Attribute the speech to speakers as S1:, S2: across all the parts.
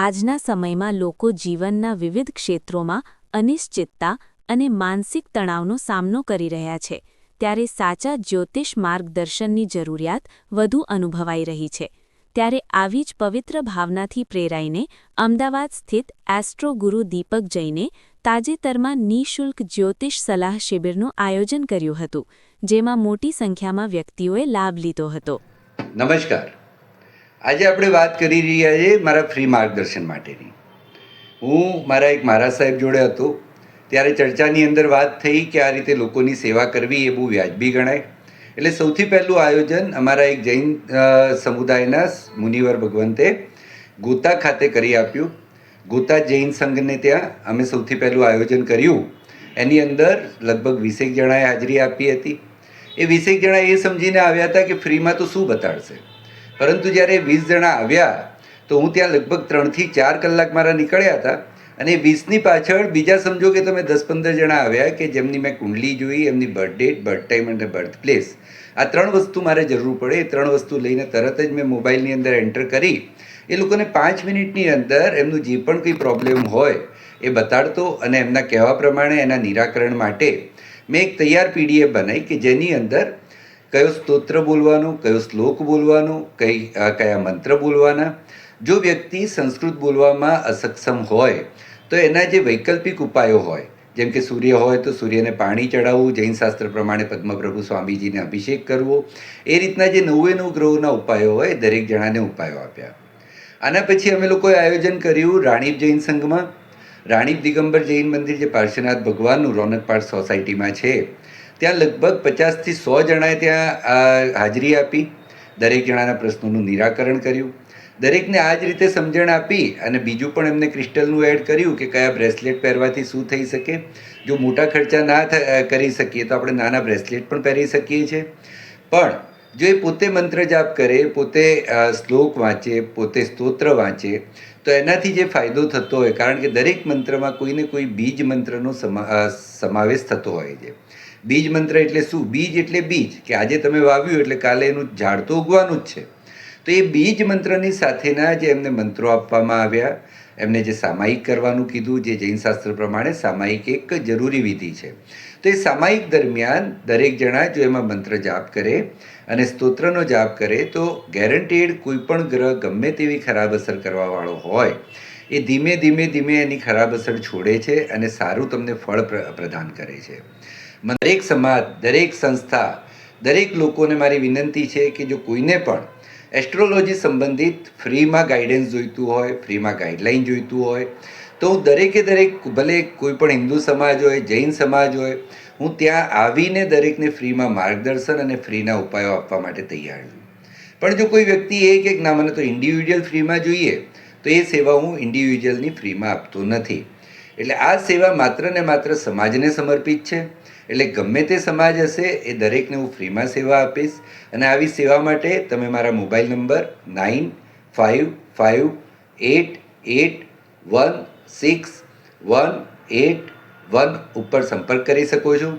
S1: આજના સમયમાં લોકો જીવનના વિવિધ ક્ષેત્રોમાં અનિશ્ચિતતા અને માનસિક તણાવનો સામનો કરી રહ્યા છે. ત્યારે સાચા જ્યોતિષ માર્ગદર્શનની જરૂરિયાત વધુ અનુભવાઈ રહી છે. ત્યારે આવી જ પવિત્ર ભાવનાથી પ્રેરાઈને અમદાવાદ સ્થિત એસ્ટ્રો ગુરુ દીપક જૈને તાજેતરમાં નિઃશુલ્ક જ્યોતિષ સલાહ શિબિરનું આયોજન કર્યું હતું, જેમાં મોટી સંખ્યામાં વ્યક્તિઓએ લાભ લીધો હતો.
S2: નમસ્કાર. આજે આપણે વાત કરી રહ્યા છીએ મારા ફ્રી માર્ગદર્શન માટેની. હું મારા એક મહારાજ સાહેબ જોડે હતો. ત્યારે ચર્ચાની અંદર વાત થઈ કે આ રીતે લોકોની સેવા કરવી એ બહુ વ્યાજબી ગણાય. એટલે સૌથી પહેલું આયોજન અમારા એક જૈન સમુદાયના મુનિવર ભગવંતે ગોતા ખાતે કરી આપ્યું. ગોતા જૈન સંઘને ત્યાં અમે સૌથી પહેલું આયોજન કર્યું. એની અંદર લગભગ વીસેક જણાએ હાજરી આપી હતી. એ વીસેક જણા એ સમજીને આવ્યા હતા કે ફ્રીમાં તો શું બતાડશે? પરંતુ જ્યારે વીસ જણા આવ્યા, તો હું ત્યાં લગભગ ત્રણથી ચાર કલાક મારા નીકળ્યા હતા અને વીસની પાછળ બીજા સમજો કે તમે દસ પંદર જણા આવ્યા કે જેમની મેં કુંડલી જોઈ, એમની બર્થ ડેટ બર્થ ટાઈમ અને બર્થ પ્લેસ આ ત્રણ વસ્તુ મારે જરૂર પડે. એ ત્રણ વસ્તુ લઈને તરત જ મેં મોબાઈલની અંદર એન્ટર કરી. એ લોકોને પાંચ મિનિટની અંદર એમનું જે પણ કંઈ પ્રોબ્લેમ હોય એ બતાડતો અને એમના કહેવા પ્રમાણે એના નિરાકરણ માટે મેં એક તૈયાર પીડીએફ બનાવી કે જેની અંદર કયો સ્તોત્ર બોલવાનો, કયો શ્લોક બોલવાનો, કઈ કયા મંત્ર બોલવાના? જો વ્યક્તિ સંસ્કૃત બોલવામાં અસક્ષમ હોય, તો એના જે વૈકલ્પિક ઉપાયો હોય, જેમ કે સૂર્ય હોય તો સૂર્યને પાણી ચડાવવું, જૈન શાસ્ત્ર પ્રમાણે પદ્મપ્રભુ સ્વામીજીને અભિષેક કરવો, એ રીતના જે નવે નવ ગ્રહોના ઉપાયો હોય, દરેક જણાને ઉપાયો આપ્યા. આના પછી અમે લોકોએ આયોજન કર્યું રાણીપ જૈન સંઘમાં. રાણીપ દિગંબર જૈન મંદિર જે પાર્શ્વનાથ ભગવાનનું રોનકપાડ સોસાયટીમાં છે ત્યાં લગભગ પચાસથી સો જણાએ ત્યાં હાજરી આપી. દરેક જણાના પ્રશ્નોનું નિરાકરણ કર્યું. દરેકને આ જ રીતે સમજણ આપી અને બીજું પણ એમને ક્રિસ્ટલનું એડ કર્યું કે કયા બ્રેસલેટ પહેરવાથી શું થઈ શકે. જો મોટા ખર્ચા ના કરી શકીએ તો આપણે નાના બ્રેસલેટ પણ પહેરી શકીએ છીએ. પણ જો એ પોતે મંત્ર જાપ કરે, પોતે શ્લોક વાંચે, પોતે સ્તોત્ર વાંચે, તો એનાથી જે ફાયદો થતો હોય, કારણ કે દરેક મંત્રમાં કોઈને કોઈ બીજ મંત્રનો સમા સમાવેશ થતો હોય છે. બીજ મંત્ર એટલે શું? બીજ એટલે બીજ, કે આજે તમે વાવ્યું એટલે કાલે એનું ઝાડ તો ઉગવાનું જ છે. તો એ બીજ મંત્રની સાથેના જે એમને મંત્રો આપવામાં આવ્યા, એમને જે સામાયિક કરવાનું કીધું, જે જૈન શાસ્ત્ર પ્રમાણે સામાયિક એક જરૂરી વિધિ છે. તો એ સામાયિક દરમિયાન દરેક જણા જો એમાં મંત્ર જાપ કરે અને સ્તોત્રનો જાપ કરે, તો ગેરંટીડ કોઈ પણ ગ્રહ ગમે તેવી ખરાબ અસર કરવાવાળો હોય, એ ધીમે ધીમે ધીમે એની ખરાબ અસર છોડે છે અને સારું તમને ફળ પ્ર- પ્રદાન કરે છે. દરેક સમાજ, દરેક સંસ્થા, દરેક લોકોને મારી વિનંતી છે કે જો કોઈને પણ એસ્ટ્રોલોજી સંબંધિત ફ્રીમાં ગાઈડન્સ જોઈતું હોય, ફ્રીમાં ગાઈડલાઇન જોઈતું હોય, તો હું દરેકે દરેક ભલે કોઈ પણ હિન્દુ સમાજ હોય, જૈન સમાજ હોય, હું ત્યાં આવીને દરેકને ફ્રીમાં માર્ગદર્શન અને ફ્રીના ઉપાયો આપવા માટે તૈયાર છું. પણ જો કોઈ વ્યક્તિ એ કે ના, મને તો ઇન્ડિવિજ્યુઅલ ફ્રીમાં જોઈએ, તો એ સેવા હું ઇન્ડિવિજ્યુઅલની ફ્રીમાં આપતો નથી. એટલે આ સેવા માત્ર ને માત્ર સમાજને સમર્પિત છે. એટલે ગમે તે સમાજ હશે, એ દરેકને હું ફ્રીમાં સેવા આપીશ. અને આવી સેવા માટે તમે મારા mobile number nine five five eight eight one six one eight one ઉપર સંપર્ક કરી શકો છો.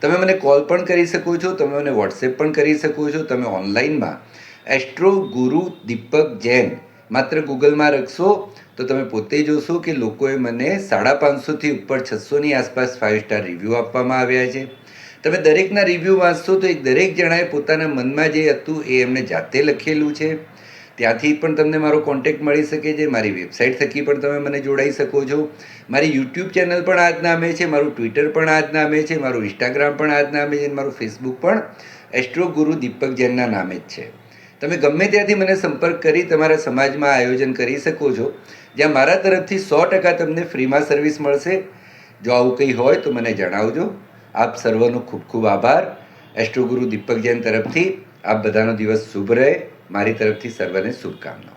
S2: તમે મને કોલ પણ કરી શકો છો, તમે મને વોટ્સએપ પણ કરી શકો છો. તમે ઓનલાઈનમાં એસ્ટ્રો ગુરુ દીપક જૈન માત્ર ગૂગલમાં રખશો તો તમે પોતે જોશો કે લોકોએ મને સાડા પાંચસોથી ઉપર છસોની આસપાસ ફાઇવ સ્ટાર રિવ્યૂ આપવામાં આવ્યા છે. તમે દરેકના રિવ્યૂ વાંચશો તો એક દરેક જણાએ પોતાના મનમાં જે હતું એ એમને જાતે લખેલું છે. ત્યાંથી પણ તમને મારો કોન્ટેક્ટ મળી શકે છે. મારી વેબસાઇટ થકી પણ તમે મને જોડાઈ શકો છો. મારી યુટ્યુબ ચેનલ પણ આ જ નામે છે. મારું ટ્વિટર પણ આ જ નામે છે. મારું ઇન્સ્ટાગ્રામ પણ આ જ નામે છે. મારું ફેસબુક પણ એસ્ટ્રો ગુરુ દીપક જૈનના નામે જ છે. તમે ગમે ત્યાંથી મને સંપર્ક કરી તમારા સમાજમાં આયોજન કરી શકો છો. જ્યાં મારા તરફથી સો ટકા તમને ફ્રીમાં સર્વિસ મળશે. જો આવું કંઈ હોય તો મને જણાવજો. આપ સર્વનો ખૂબ ખૂબ આભાર. એસ્ટ્રોગુરુ દીપક જૈન તરફથી આપ બધાનો દિવસ શુભ રહે. મારી તરફથી સર્વને શુભકામનાઓ.